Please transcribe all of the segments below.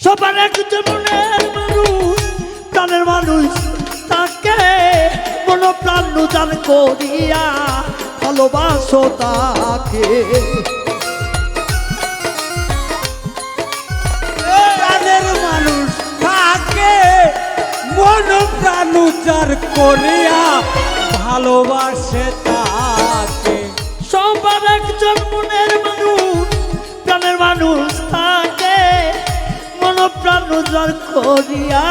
সবার একজন মনের মানুষ প্রাণের মানুষ তাকে মন প্রাণ জান করিয়া ভালোবাসো তাকে মানুষ থাকে মন প্রাণ উচার করিয়া ভালোবাসে তাকে। জান করিয়া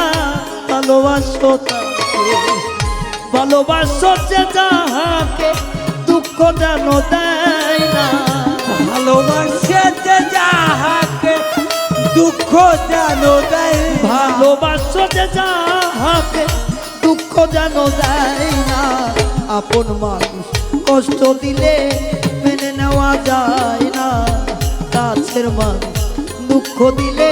ভালোবাসো তাকে ভালোবাসো যে যাহাকে, দুঃখ যেন দেয় না। ভালোবাসে যে যাহাকে, দুঃখ যেন দেয় ভালোবাসো যে যাহাকে, দুঃখ যেন দেয় না। আপন মানুষ কষ্ট দিলে মেনে নেওয়া যায় না। কাছের মানুষ দুঃখ দিলে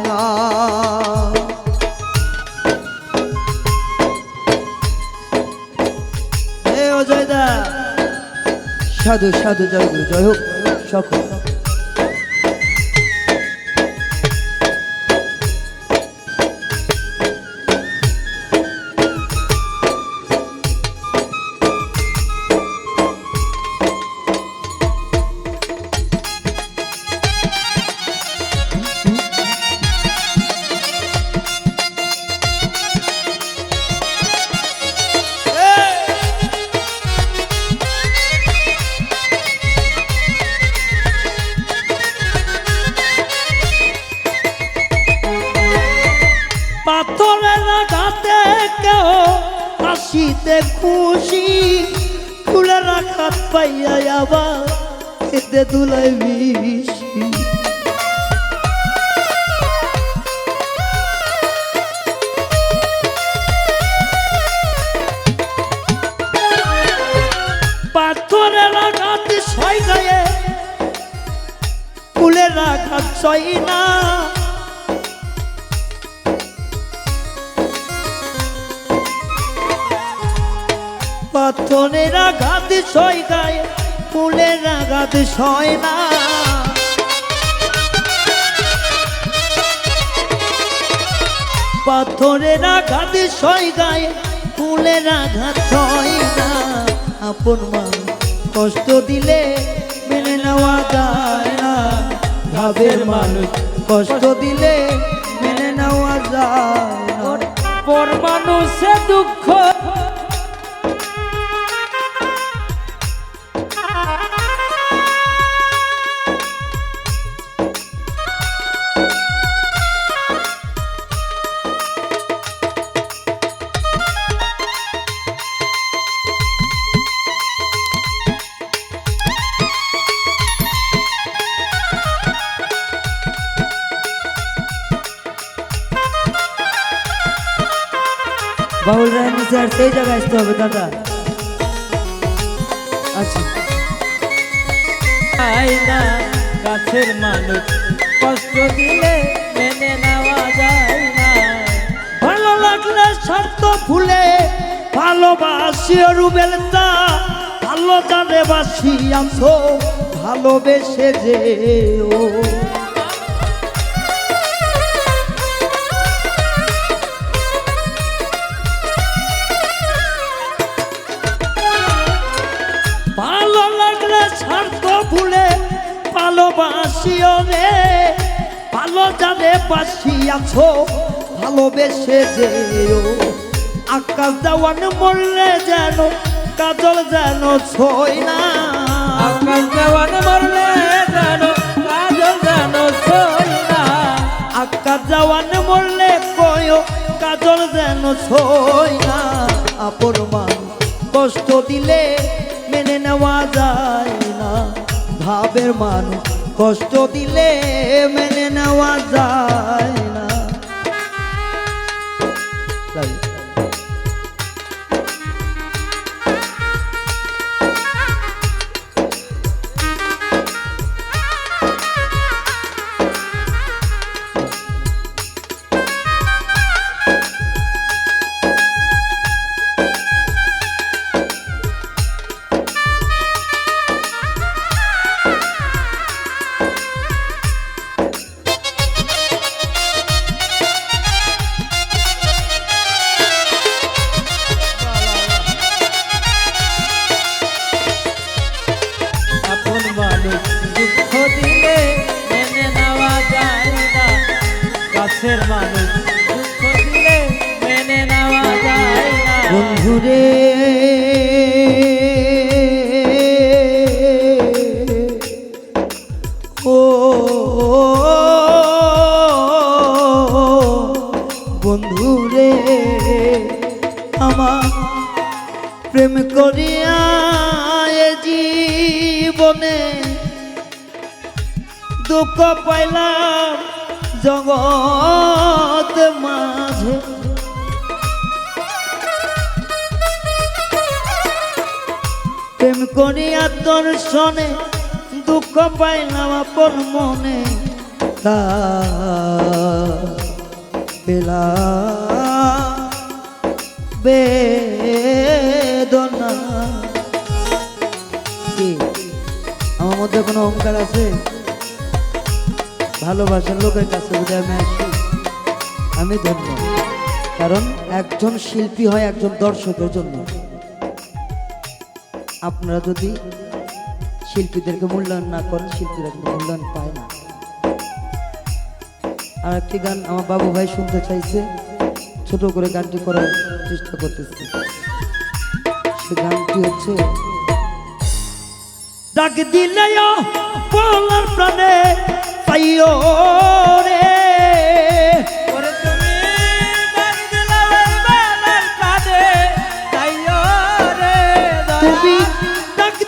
সাধু সাধু জয় গুরু জয় হোক সকল খেতে দুলাই বিশি পাথরের আঘাত ছয় গায়ে ফুলের আঘাত ছয় না। পাথরের আঘাত গায়ে ফুলের আঘাত সয় না। পাথরের আঘাত সয় গায়ে, ফুলের আঘাত সয় না। আপন মানুষ কষ্ট দিলে মেনে নেওয়া যায় না। ভাবের মানুষ, কষ্ট দিলে মেনে নেওয়া যায় না। পর মানুষে দুঃখ বাউল রায় নিচে আর সেই জায়গায় আসতে হবে, দাদা। আচ্ছা। যায় না কাছের মানুষ কষ্ট দিলে মেনে নেওয়া যায় না। ভালো লাগলে শর্ত ফুলে ভালোবাসি রুবেলতা ভালো জানে বাসি আছো, ভালোবেসে যে ও ভালোবাসিও রে ভালো জানে বাসি আছো ভালোবেসে যেও। আকাশ দেওয়ান মরলে যেন কাজল যেন ছই না। আকাশ দেওয়ান মরলে যেন কাজল যেন ছই না। আকাশ দেওয়ান মরলে কয় কাজল যেন ছই না। আপন মানুষ কষ্ট দিলে মেনে নেওয়া যায়। ভাবের মানুষ কষ্ট দিলে মেনে নেওয়া যায় না। মানুষ। দুঃখ দিলে মেনে নেওয়া যায় বন্ধুরে, ও, বন্ধুরে, আমার প্রেম করিয়া জীবনে দুঃখ পাইলাম। জগৎ মাঝে। প্রেম করিয়া দর্শনে দুঃখ পাইলাম আপন মনে। তা পেলা বেদনা। আমার মধ্যে কোনো অহংকার আছে? ভালোবাসার লোকের কাছে যদি আমি আসি, আমি ধন্য। কারণ একজন শিল্পী হয় একজন দর্শকের জন্য। আপনারা যদি শিল্পীদেরকে মূল্যায়ন না করেন, শিল্পীরা কিন্তু মূল্যায়ন পায় না। আর একটি গান আমার বাবু ভাই শুনতে চাইছে। ছোট করে গানটি করার চেষ্টা করতেছি। সে গানটি হচ্ছে, ডাক দিলে বলার প্রাণে পাইও রে। তুমি ডাক দিলা বেলার কাঁধে, যাইও রে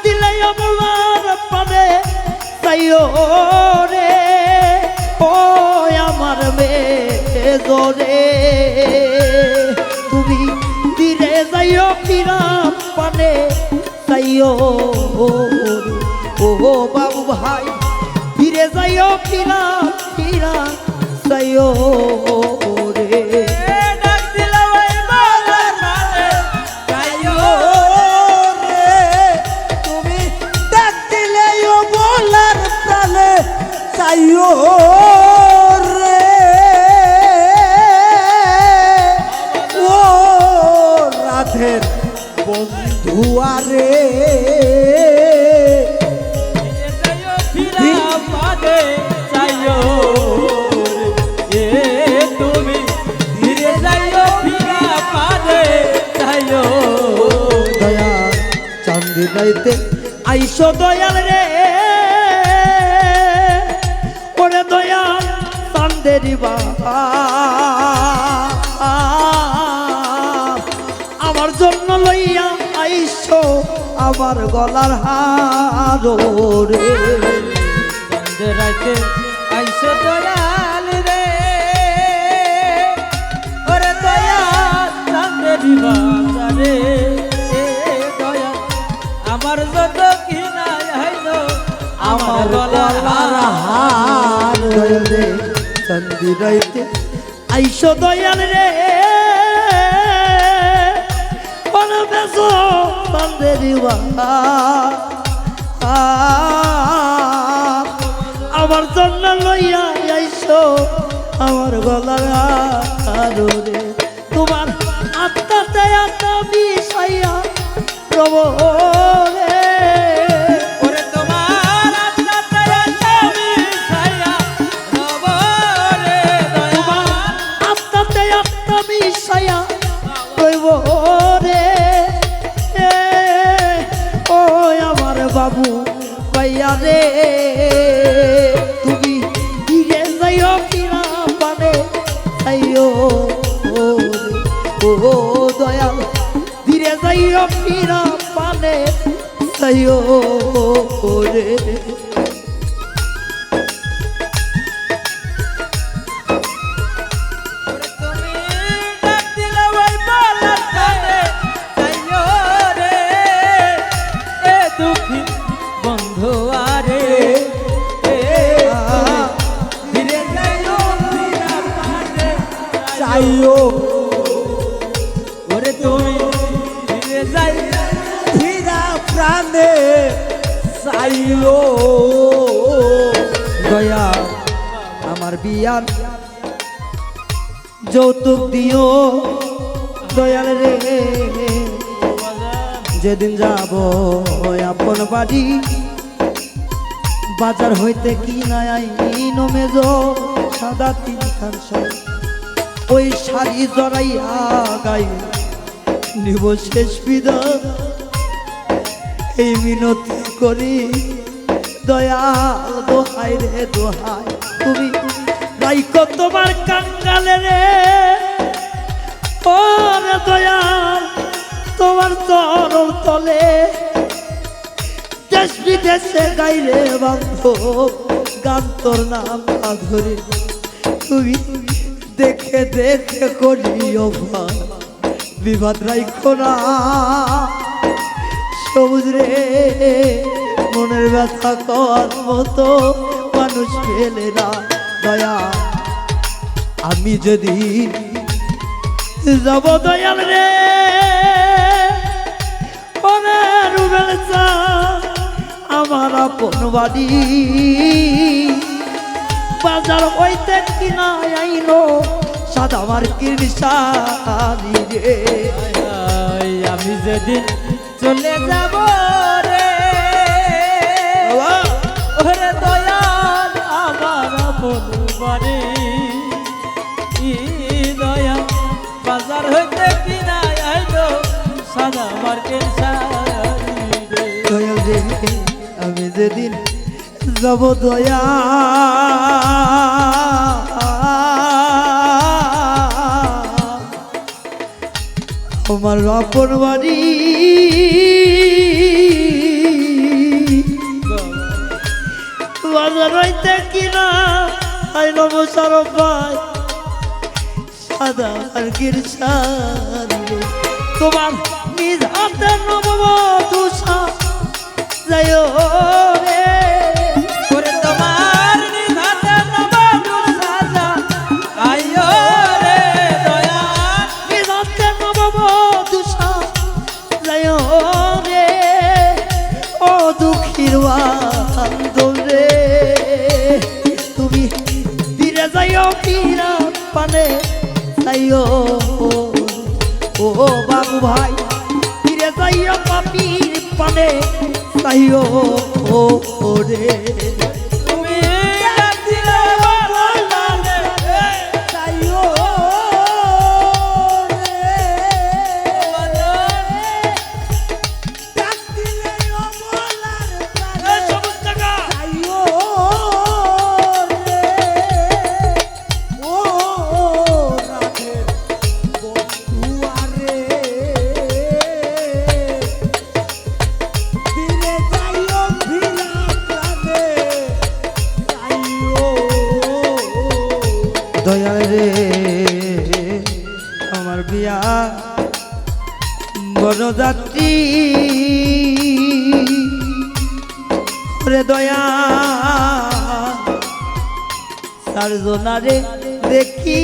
দিলে ও আমার মেয়ে জোরে তুমি ধীরে যাইও ফিরা পানে যাইও ও বাবু ভাই ফিরে যাইও ফিরা ফিরা যাইও রে যাইও তুমি ডাক দিলে বলার প্রাণে চাইও রাইতে আইসো দয়াল রে। ওরে দয়াল চান্দেরি আমার জন্য লইয়া আইসো আমার গলার হার রে রাতে আইসো দয়াল রে। ওরে দয়াল চাঁদের বাজারে এ আমার গলার হার চান্দি রাইতে আইসো দয়াল রে আমার জন্য লইয়া আইসো আমার গলার আরও রে তোমার আত্মাতে আত্মা বিষাইয়া প্রভু রে তুমি ফিরে যাইও কিনা পানে যাইও ও দয়াল, ফিরে যাইও কিনা পানে যাইও রে চাইও দয়া, আমার বিয়ার যৌতুক দিও। দয়াল রে, যেদিন যাব আপন বাড়ি। বাজার হইতে কি নাই নমেজ সাদা তিন ওই শাড়ি জড়াইয়া গাই নিব শেষ বিদায়। এই মিনতি করি। দয়াল দোহাই রে দোহাই তুমি রাইকো তোমার কাঙ্গালে রে। ও রে দয়াল, তোমার চরণ তলে। দেশ বিদেশে গাইরে বান্ধব গান, তোর নাম ধরে তুমি দেখে দেখে করি অভাব বিবাদ রাইখো না। সবুজ রে, মনের ব্যথা কর মতো মানুষ পেলে না দয়া। আমি যদি যাব দয়াল রে আমার আপন বাড়ি। বাজার হইতে কিনা আইলো সাদা মার্কির শাড়ি রে। আমি যেদিন চলে যাব রে। ওরে দয়াল আমার ই দয়া বাজার হইতে কিনা আইলো সাদা মার্কেট দয়াল রে আমি যেদিন যাব দয়া আমার আপন বাড়ি বাজার হইতে কিনা আইল বসার পাই সাদা আর গির্সার তোমার নিজ হাতে নববা তুষা যাই রে যাইও ও রে বিয়া বনযাত্রী রে দয়া চারজনারে দেখি।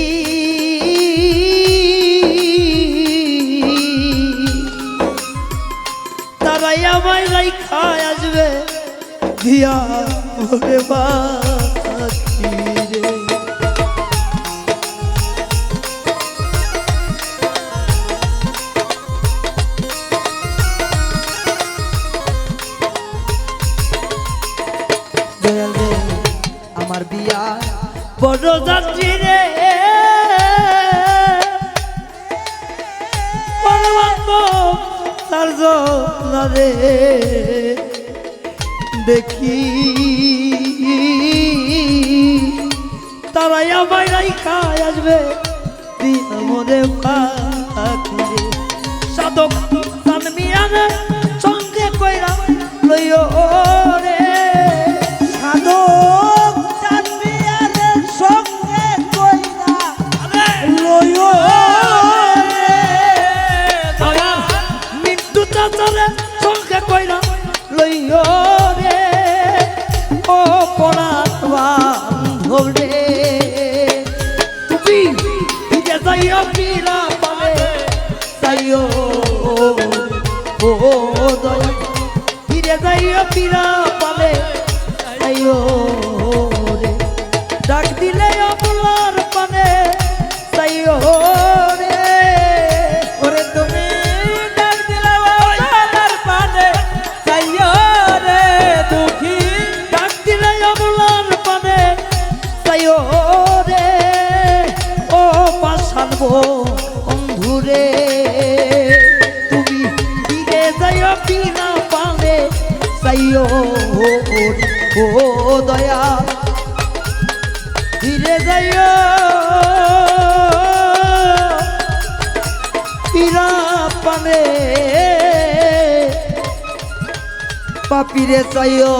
তারাই আমায় রাইখায় আসবে দিয়া ওরে বাকি বড় যাত্রী রে। তার রে। দেখি তারাই আমায় রাইখায় আসবে মনে পাখি। রে সাধক সানমিয়ানে সঙ্গে কইরা লইও। ফিরে যাইও ফিরা পাবে যাইও রে, ডাক দিলে অবলার পানে। যাইও রে, ওরে তুমি ডাক দিলে বলার পানে। চাইও রে, দুঃখী, ডাক অবলার পানে। যাইও রে, ও পাশা আনব বন্ধুরে তুমি ফিরে যাইও পালে চাইও ও দয়া। ফিরে যাইও। পানে পাপিরে চাইও।